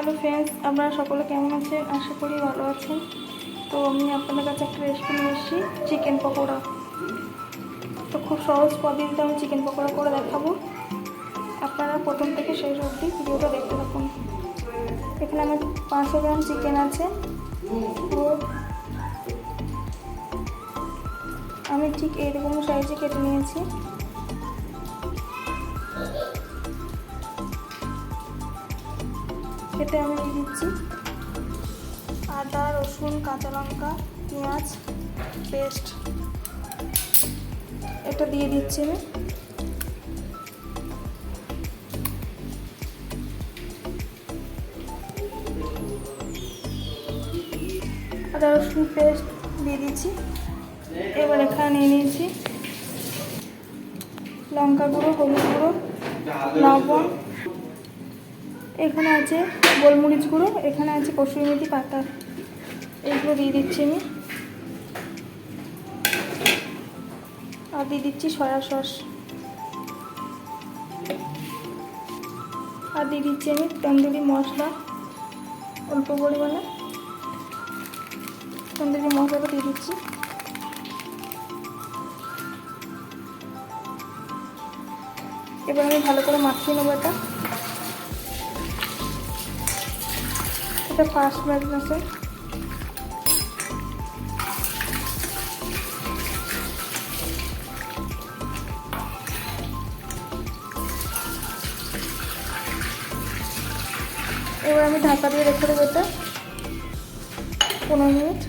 Hello friends আপনারা সকলে কেমন আছেন? আশা করি ভালো আছেন। তো আমি আপনাদের কাছে একটা রেসিপি নিয়ে এসেছি চিকেন পকোড়া। তো খুব সহজ পদ্ধতিতে আমি চিকেন পকোড়া করে দেখাবো। আপনারা প্রথম থেকে শেষ অবধি ভিডিওটা দেখতে থাকুন। এখানে আমার পাঁচশো গ্রাম চিকেন আছে। আমি ঠিক এইরকম সাইজে কেটে নিয়েছি। দিচ্ছি। আদা, রসুন, কাঁচা লঙ্কা, পেঁয়াজ, পেস্ট। এটা দিয়ে দিচ্ছি আমি। আদা, রসুন, পেস্ট দিয়ে দিচ্ছি। এবার এখানে নিয়ে নিয়েছি লঙ্কা গুঁড়ো, হলুদ গুঁড়ো, লবণ এখানে আছে গোলমরিচ গুঁড়ো, এখানে আছে কসুরি মেথি পাতা। এগুলো দিয়ে দিচ্ছি আমি। আর দিয়ে দিচ্ছি সয়া সস। আর দিয়ে দিচ্ছি আমি তন্দুরি মশলা, অল্প পরিমাণে। তন্দুরি মশলাটা দিয়ে দিচ্ছি। এবার আমি ভালো করে মাখিয়ে নেব এটা। এটা ফার্স্ট ম্যাগনেসে এবার আমি ঢাকা দিয়ে রেখে দেবো এটা। পনেরো মিনিট।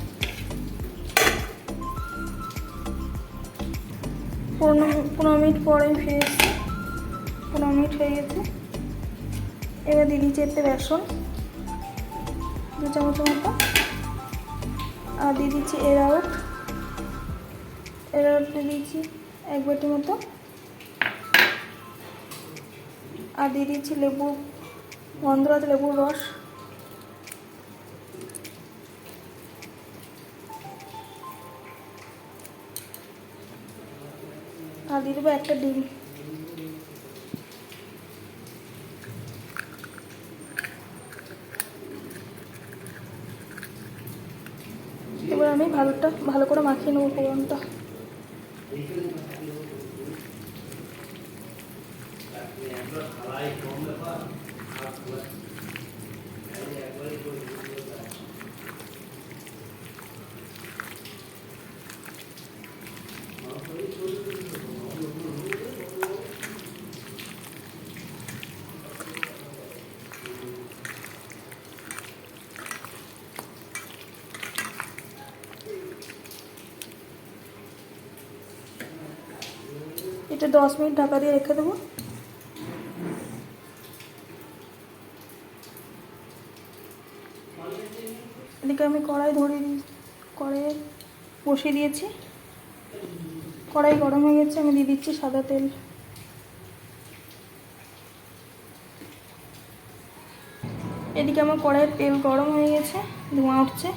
পনেরো পনেরো মিনিট পরে আমি ফিরে এসেছি পনেরো মিনিট হয়ে গেছে। এবার দিয়ে দিচ্ছি এতে বেসন। দু চামচের মতো। আর দিয়ে দিচ্ছি এরাউট এরাউট দিয়ে দিচ্ছি এক বাটি মতো। আর দিয়ে দিচ্ছি লেবু গন্ধরাজ লেবুর রস। আর দিয়ে দেবো একটা ডিম এবার আমি ভালোটা ভালো করে মাখিয়ে নেব ফোড়নটা। এটা দশ মিনিট ঢাকা দিয়ে রেখে দেবো। এদিকে আমি কড়াই ধরিয়ে দিই কড়াই বসিয়ে দিয়েছি। কড়াই গরম হয়ে গেছে, আমি দিয়ে দিচ্ছি সাদা তেল। এদিকে আমার কড়াইয়ের তেল গরম হয়ে গেছে, ধোঁয়া উঠছে।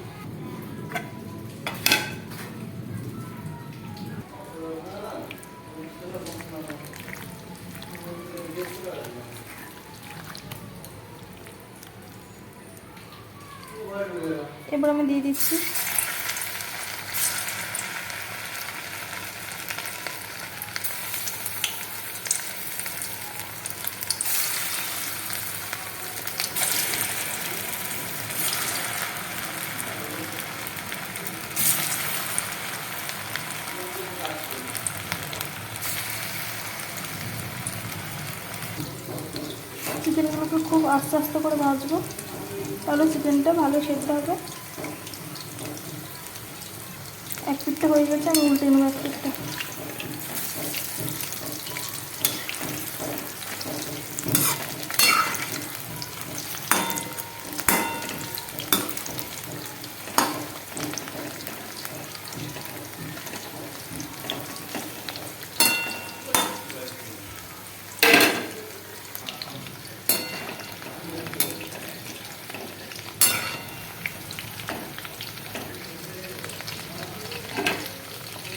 এবার আমি দিয়ে দিচ্ছি। চিকেনগুলোকে খুব আস্তে আস্তে করে ভাজবো। তাহলে চিকেনটা ভালো সেদ্ধ হবে। এক পিঠটা হয়ে গেছে আমি উল্টে নেব এক পিঠটা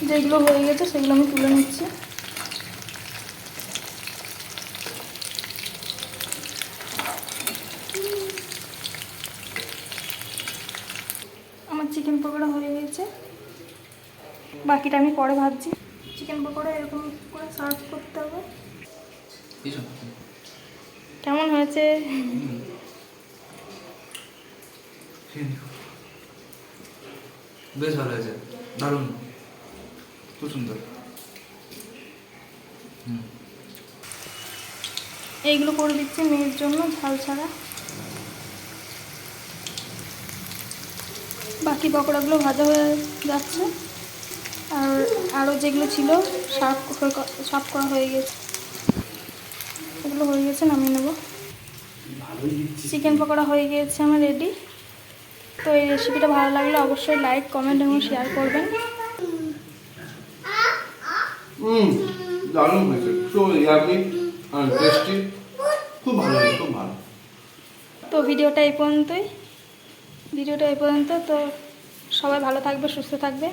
যেগুলো হয়ে গেছে সেগুলো আমি তুলে নিচ্ছি। আমার চিকেন পকোড়া হয়ে গেছে। বাকিটা আমি পরে ভাবছি চিকেন পকোড়া এরকম করে সার্ভ করতে হবে। কেমন হয়েছে? বেশ ভালো হয়েছে। দারুণ। খুব সুন্দর। হুম। এইগুলো করে দিচ্ছি মেয়ের জন্য ঝাল ছাড়া। বাকি পকোড়াগুলো ভাজা হয়ে যাচ্ছে। আর আরও যেগুলো ছিল সার্ভ সার্ভ করা হয়ে গেছে। এগুলো হয়ে গেছে নামিয়ে নেব। চিকেন পকোড়া হয়ে গিয়েছে আমার রেডি। তো এই রেসিপিটা ভালো লাগলে অবশ্যই লাইক কমেন্ট এবং শেয়ার করবেন। হুম, দারুণ হয়েছে। সো ইয়ামি আর টেস্টি খুব ভালো খুব ভালো। তো ভিডিওটা এই পর্যন্তই। ভিডিওটা এই পর্যন্ত, তো সবাই ভালো থাকবে, সুস্থ থাকবে।